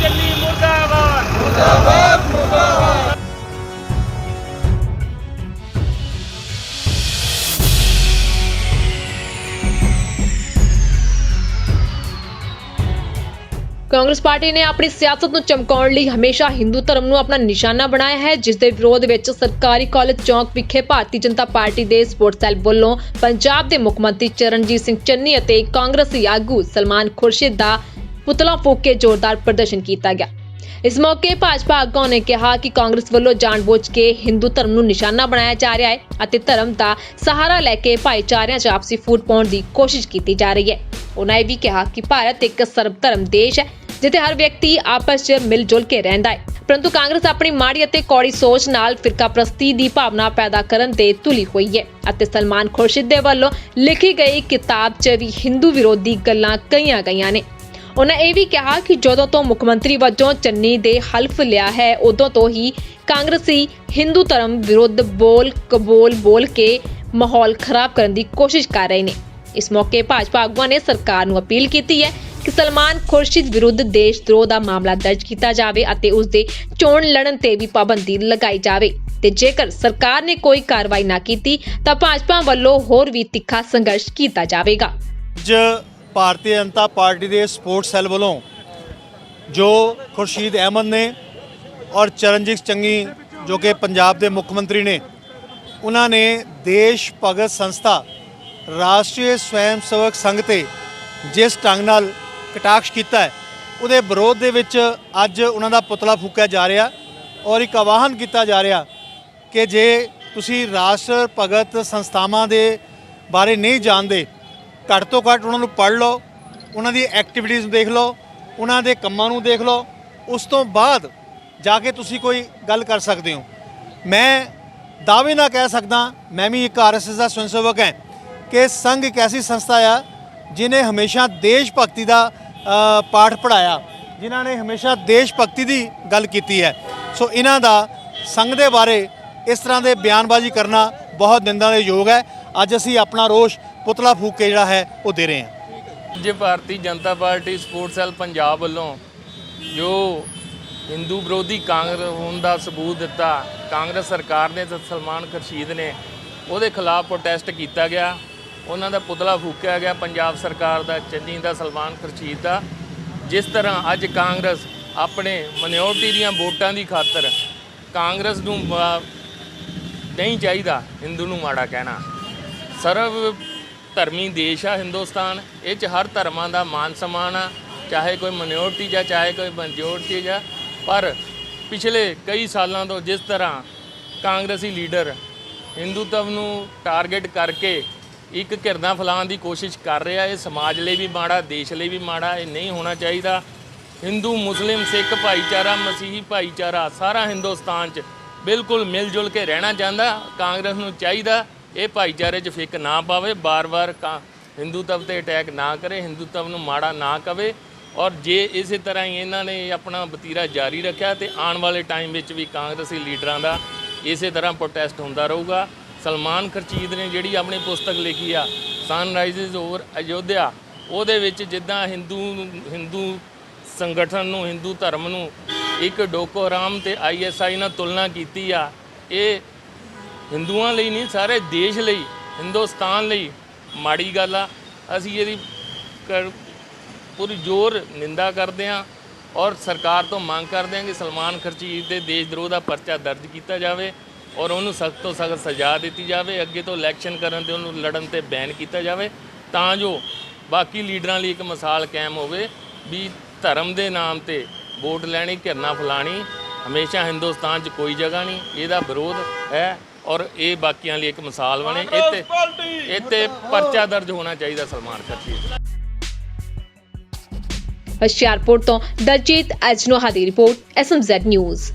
ਦਿੱਲੀ ਮੁਰਦਾਬਾਦ। ਕਾਂਗਰਸ ਪਾਰਟੀ ਨੇ ਆਪਣੀ ਸਿਆਸਤ ਨੂੰ ਚਮਕਾਉਣ ਲਈ ਹਮੇਸ਼ਾ ਹਿੰਦੂ ਧਰਮ ਨੂੰ ਆਪਣਾ ਨਿਸ਼ਾਨਾ ਬਣਾਇਆ ਹੈ, ਜਿਸ ਦੇ ਵਿਰੋਧ ਵਿੱਚ ਸਰਕਾਰੀ ਕਾਲਜ ਚੌਂਕ ਵਿਖੇ ਭਾਰਤੀ ਜਨਤਾ ਪਾਰਟੀ ਦੇ ਸਪੋਰਟਸ ਸੈੱਲ ਵੱਲੋਂ ਪੰਜਾਬ ਦੇ ਮੁੱਖ ਮੰਤਰੀ ਚਰਨਜੀਤ ਸਿੰਘ ਚੰਨੀ ਅਤੇ ਕਾਂਗਰਸੀ ਆਗੂ ਸਲਮਾਨ ਖੁਰਸ਼ਿਦ ਦਾ ਪੁਤਲਾ ਫੂਕ ਕੇ ਜ਼ੋਰਦਾਰ ਪ੍ਰਦਰਸ਼ਨ ਕੀਤਾ ਗਿਆ। ਇਸ ਮੌਕੇ ਭਾਜਪਾ ਆਗੂਆਂ ਨੇ ਕਿਹਾ ਕਿ ਕਾਂਗਰਸ ਵੱਲੋਂ ਜਾਣਬੁੱਝ ਕੇ ਹਿੰਦੂ ਧਰਮ ਨੂੰ ਨਿਸ਼ਾਨਾ ਬਣਾਇਆ ਜਾ ਰਿਹਾ ਹੈ ਅਤੇ ਧਰਮ ਦਾ ਸਹਾਰਾ ਲੈ ਕੇ ਭਾਈਚਾਰਿਆਂ 'ਚ ਆਪਸੀ ਫੂਟ ਪਾਉਣ ਦੀ ਕੋਸ਼ਿਸ਼ ਕੀਤੀ ਜਾ ਰਹੀ ਹੈ। ਉਹਨਾਂ ਇਹ ਵੀ ਕਿਹਾ ਕਿ ਭਾਰਤ ਇੱਕ ਸਰਬ ਧਰਮ ਦੇਸ਼ ਹੈ ਜਿੱਥੇ ਹਰ ਵਿਅਕਤੀ ਆਪਸ 'ਚ ਮਿਲ ਜੁਲ ਕੇ ਰਹਿੰਦਾ ਹੈ। ਪਰੰਤੂ ਕਾਂਗਰਸ ਆਪਣੀ ਮਾੜੀ ਅਤੇ ਕੌੜੀ ਸੋਚ ਨਾਲ ਫਿਰਕਾਪ੍ਰਸਤੀ ਦੀ ਭਾਵਨਾ ਪੈਦਾ ਕਰਨ ਤੇ ਤੁਲੀ ਹੋਈ ਹੈ ਅਤੇ ਸਲਮਾਨ ਖੁਰਸ਼ਿਦ ਦੇ ਵੱਲੋਂ ਲਿਖੀ ਗਈ ਕਿਤਾਬ 'ਚ ਵੀ ਹਿੰਦੂ ਵਿਰੋਧੀ ਗੱਲਾਂ ਕਈਆਂ ਗਈਆਂ ਨੇ। ਉਹਨਾਂ ਇਹ ਵੀ ਕਿਹਾ ਕਿ ਜਦੋਂ ਤੋਂ ਮੁੱਖ ਮੰਤਰੀ ਵਜੋਂ ਚੰਨੀ ਦੇ ਹਲਫ ਲਿਆ ਹੈ, ਉਦੋਂ ਤੋਂ ਹੀ ਕਾਂਗਰਸੀ ਹਿੰਦੂ ਧਰਮ ਵਿਰੁੱਧ ਬੋਲ ਕਬੋਲ ਬੋਲ ਕੇ ਮਾਹੌਲ ਖਰਾਬ ਕਰਨ ਦੀ ਕੋਸ਼ਿਸ਼ ਕਰ ਰਹੇ ਨੇ। ਇਸ ਮੌਕੇ ਭਾਜਪਾ ਆਗੂਆਂ ਨੇ ਸਰਕਾਰ ਨੂੰ ਅਪੀਲ ਕੀਤੀ ਹੈ ਕਿ ਸਲਮਾਨ ਖੁਰਸ਼ਿਦ ਵਿਰੁੱਧ ਦੇਸ਼ ਦਰੋਹ ਦਾ ਮਾਮਲਾ ਦਰਜ ਕੀਤਾ ਜਾਵੇ ਅਤੇ ਉਸ ਦੇ ਚੋਣ ਲੜਨ ਤੇ ਵੀ ਪਾਬੰਦੀ ਲਗਾਈ ਜਾਵੇ। ਤੇ ਜੇਕਰ ਸਰਕਾਰ ਨੇ ਕੋਈ ਕਾਰਵਾਈ ਨਾ ਕੀਤੀ, ਤਾਂ ਭਾਜਪਾ ਵੱਲੋਂ ਹੋਰ ਵੀ ਤਿੱਖਾ ਸੰਘਰਸ਼ ਕੀਤਾ ਜਾਵੇਗਾ। ਅੱਜ ਭਾਰਤੀ ਜਨਤਾ ਪਾਰਟੀ ਦੇ ਸਪੋਰਟਸ ਸੈੱਲ ਵੱਲੋਂ ਜੋ ਖੁਰਸ਼ੀਦ ਅਹਿਮਦ ਨੇ ਔਰ ਚਰਨਜੀਤ ਚੰਗੀ, ਜੋ ਕਿ ਪੰਜਾਬ ਦੇ ਮੁੱਖ ਮੰਤਰੀ ਨੇ, ਉਹਨਾਂ ਨੇ ਦੇਸ਼ ਭਗਤ ਸੰਸਥਾ ਰਾਸ਼ਟਰੀ ਸਵੈਮ ਸੇਵਕ ਸੰਘ ਤੇ ਜਿਸ ਢੰਗ ਨਾਲ ਕਟਾਕਸ਼ ਕੀਤਾ ਹੈ। ਉਹਦੇ ਵਿਰੋਧ ਦੇ ਵਿੱਚ ਅੱਜ ਉਹਨਾਂ ਦਾ ਪੁਤਲਾ ਫੂਕਿਆ ਜਾ ਰਿਹਾ ਔਰ ਇੱਕ ਆਵਾਹਨ ਕੀਤਾ ਜਾ ਰਿਹਾ ਕਿ ਜੇ ਤੁਸੀਂ ਰਾਸ਼ਟਰ ਭਗਤ ਸੰਸਥਾਵਾਂ ਦੇ ਬਾਰੇ ਨਹੀਂ ਜਾਣਦੇ, ਘੱਟ ਤੋਂ ਘੱਟ ਉਹਨਾਂ ਨੂੰ ਪੜ੍ਹ ਲਓ, ਉਹਨਾਂ ਦੀ ਐਕਟੀਵਿਟੀਜ਼ ਦੇਖ ਲਓ, ਉਹਨਾਂ ਦੇ ਕੰਮਾਂ ਨੂੰ ਦੇਖ ਲਓ, ਉਸ ਤੋਂ ਬਾਅਦ ਜਾ ਕੇ ਤੁਸੀਂ ਕੋਈ ਗੱਲ ਕਰ ਸਕਦੇ ਹੋ। ਮੈਂ ਦਾਅਵੇ ਨਾਲ ਕਹਿ ਸਕਦਾ, ਮੈਂ ਵੀ ਇੱਕ ਆਰਐਸਐਸ ਦਾ ਸਵੈਂ ਸੇਵਕ ਹਾਂ ਕਿ ਸੰਘ ਇੱਕ ਐਸੀ ਸੰਸਥਾ ਆ ਜਿਨੇ ਹਮੇਸ਼ਾ ਦੇਸ਼ ਭਗਤੀ ਦਾ ਪਾਠ ਪੜਾਇਆ ਜਿਨ੍ਹਾਂ ਨੇ ਹਮੇਸ਼ਾ ਦੇਸ਼ ਭਗਤੀ ਦੀ ਗੱਲ ਕੀਤੀ ਹੈ। ਸੋ ਇਹਨਾਂ ਦਾ ਸੰਘ ਦੇ ਬਾਰੇ ਇਸ ਤਰ੍ਹਾਂ ਦੇ ਬਿਆਨਬਾਜ਼ੀ ਕਰਨਾ ਬਹੁਤ ਨਿੰਦਾ ਦੇ ਯੋਗ ਹੈ। ਅੱਜ ਅਸੀਂ ਆਪਣਾ ਰੋਸ਼ ਪੁਤਲਾ ਫੂਕ ਕੇ ਜਿਹੜਾ ਹੈ, ਉਹ ਦੇ ਰਹੇ ਹਾਂ। ਜੇ Bharatiya Janata Party sports cell Punjab ਵੱਲੋਂ ਜੋ ਹਿੰਦੂ ਵਿਰੋਧੀ ਕਾਂਗਰਸ ਹੋਣ ਦਾ ਸਬੂਤ ਦਿੱਤਾ, ਕਾਂਗਰਸ ਸਰਕਾਰ ਨੇ ਤੇ ਸਲਮਾਨ ਖੁਰਸ਼ੀਦ ਨੇ, ਉਹਦੇ ਖਿਲਾਫ ਪ੍ਰੋਟੈਸਟ ਕੀਤਾ ਗਿਆ। ਉਹਨਾਂ ਦਾ ਪੁਤਲਾ ਫੂਕਿਆ ਗਿਆ ਪੰਜਾਬ ਸਰਕਾਰ ਦਾ, ਚੰਨੀ ਦਾ ਸਲਮਾਨ ਖੁਰਸ਼ੀਦ ਦਾ। ਜਿਸ ਤਰ੍ਹਾਂ ਅੱਜ ਕਾਂਗਰਸ ਆਪਣੇ ਮਿਨੋਰਟੀ ਦੀਆਂ ਵੋਟਾਂ ਦੀ ਖਾਤਰ ਕਾਂਗਰਸ ਨੂੰ ਨਹੀਂ ਚਾਹੀਦਾ, ਹਿੰਦੂ ਨੂੰ ਮਾੜਾ ਕਹਿਣਾ। ਸਰਵ ਧਰਮੀ ਦੇਸ਼ ਆ ਹਿੰਦੁਸਤਾਨ, ਇਹ ਚ ਹਰ ਧਰਮਾਂ ਦਾ ਮਾਨ ਸਨਮਾਨ ਆ, ਚਾਹੇ ਕੋਈ ਮਿਨੋਰਟੀ ਜਾਂ ਚਾਹੇ ਕੋਈ ਮਨਜੋਰਟੀ ਜਾਂ ਪਰ ਪਿਛਲੇ ਕਈ ਸਾਲਾਂ ਤੋਂ ਜਿਸ ਤਰ੍ਹਾਂ ਕਾਂਗਰਸੀ ਲੀਡਰ ਹਿੰਦੂਤਵ ਨੂੰ ਟਾਰਗੇਟ ਕਰਕੇ ਇੱਕ ਘਿਰਨਾ ਫੈਲਾਉਣ ਦੀ ਕੋਸ਼ਿਸ਼ ਕਰ ਰਿਹਾ ਇਹ ਸਮਾਜ ਲਈ ਵੀ ਮਾੜਾ, ਦੇਸ਼ ਲਈ ਵੀ ਮਾੜਾ, ਇਹ ਨਹੀਂ ਹੋਣਾ ਚਾਹੀਦਾ। ਹਿੰਦੂ, ਮੁਸਲਿਮ, ਸਿੱਖ ਭਾਈਚਾਰਾ, ਮਸੀਹੀ ਭਾਈਚਾਰਾ, ਸਾਰਾ ਹਿੰਦੁਸਤਾਨ 'ਚ ਬਿਲਕੁਲ ਮਿਲ ਜੁਲ ਕੇ ਰਹਿਣਾ ਚਾਹੁੰਦਾ। ਕਾਂਗਰਸ ਨੂੰ ਚਾਹੀਦਾ ਇਹ ਭਾਈਚਾਰੇ 'ਚ ਫਿੱਕ ਨਾ ਪਾਵੇ। ਬਾਰ-ਬਾਰ ਕਾ- ਹਿੰਦੂਤਵ ਤੇ ਅਟੈਕ ਨਾ ਕਰੇ। ਹਿੰਦੂਤਵ ਨੂੰ ਮਾੜਾ ਨਾ ਕਵੇ। ਔਰ ਜੇ ਇਸੇ ਤਰ੍ਹਾਂ ਹੀ ਇਹਨਾਂ ਨੇ ਆਪਣਾ ਬਤੀਰਾ ਜਾਰੀ ਰੱਖਿਆ ਤੇ ਆਉਣ ਵਾਲੇ ਟਾਈਮ ਵਿੱਚ ਵੀ ਕਾਂਗਰਸੀ ਲੀਡਰਾਂ ਦਾ ਇਸੇ ਤਰ੍ਹਾਂ ਪ੍ਰੋਟੈਸਟ ਹੁੰਦਾ ਰਹੂਗਾ। ਸਲਮਾਨ ਖਰਚੀਦ ਨੇ ਜਿਹੜੀ ਆਪਣੀ ਪੁਸਤਕ ਲਿਖੀ ਆ ਸਨਰਾਈਜ਼ਸ ਓਵਰ ਅਯੋਧਿਆ ਉਹਦੇ ਵਿੱਚ ਜਿੱਦਾਂ ਹਿੰਦੂ ਹਿੰਦੂ ਸੰਗਠਨ ਨੂੰ ਹਿੰਦੂ ਧਰਮ ਨੂੰ ਇੱਕ ਡੋਕੋ ਹਰਾਮ ਤੇ ਆਈਐਸਆਈ ਨਾਲ ਤੁਲਨਾ ਕੀਤੀ ਆ, ਇਹ ਹਿੰਦੂਆਂ ਲਈ ਨਹੀਂ, ਸਾਰੇ ਦੇਸ਼ ਲਈ ਹਿੰਦੁਸਤਾਨ ਲਈ ਮਾੜੀ ਗੱਲ ਆ। ਅਸੀਂ ਇਹਦੀ ਕਰ- ਪੂਰੀ ਜ਼ੋਰ ਨਿੰਦਾ ਕਰਦੇ ਹਾਂ ਔਰ ਸਰਕਾਰ ਤੋਂ ਮੰਗ ਕਰਦੇ ਹਾਂ ਕਿ ਸਲਮਾਨ ਖਰਚੀਦ ਦੇ ਦੇਸ਼ ਦਰੋਹ ਦਾ ਪਰਚਾ ਦਰਜ ਕੀਤਾ ਜਾਵੇ। ਔਰ ਉਹਨੂੰ ਸਖਤ ਤੋਂ ਸਖਤ ਸਜ਼ਾ ਦਿੱਤੀ ਜਾਵੇ ਅੱਗੇ ਤੋਂ ਇਲੈਕਸ਼ਨ ਕਰਨ ਤੇ ਉਹਨੂੰ ਲੜਨ ਤੇ ਬੈਨ ਕੀਤਾ ਜਾਵੇ ਤਾਂ ਜੋ ਬਾਕੀ ਲੀਡਰਾਂ ਲਈ ਇੱਕ ਮਿਸਾਲ ਕਾਇਮ ਹੋਵੇ ਵੀ ਧਰਮ ਦੇ ਨਾਮ ਤੇ ਵੋਟ ਲੈਣੀ ਘਿਰਨਾ ਫਲਾਣੀ ਹਮੇਸ਼ਾ ਹਿੰਦੁਸਤਾਨ 'ਚ ਕੋਈ ਜਗ੍ਹਾ ਨਹੀਂ ਇਹਦਾ ਵਿਰੋਧ ਹੈ ਔਰ ਇਹ ਬਾਕੀਆਂ ਲਈ ਇੱਕ ਮਿਸਾਲ ਬਣੇ ਇੱਥੇ ਇੱਥੇ ਪਰਚਾ ਦਰਜ ਹੋਣਾ ਚਾਹੀਦਾ ਸਲਮਾਨ ਖਰਚੀਦ ਹੁਸ਼ਿਆਰਪੁਰ ਤੋਂ ਦਲਜੀਤ ਅਜਨੋਹਾ ਦੀ ਰਿਪੋਰਟ ਐਸਐਮਜ਼ੈਡ ਨਿਊਜ਼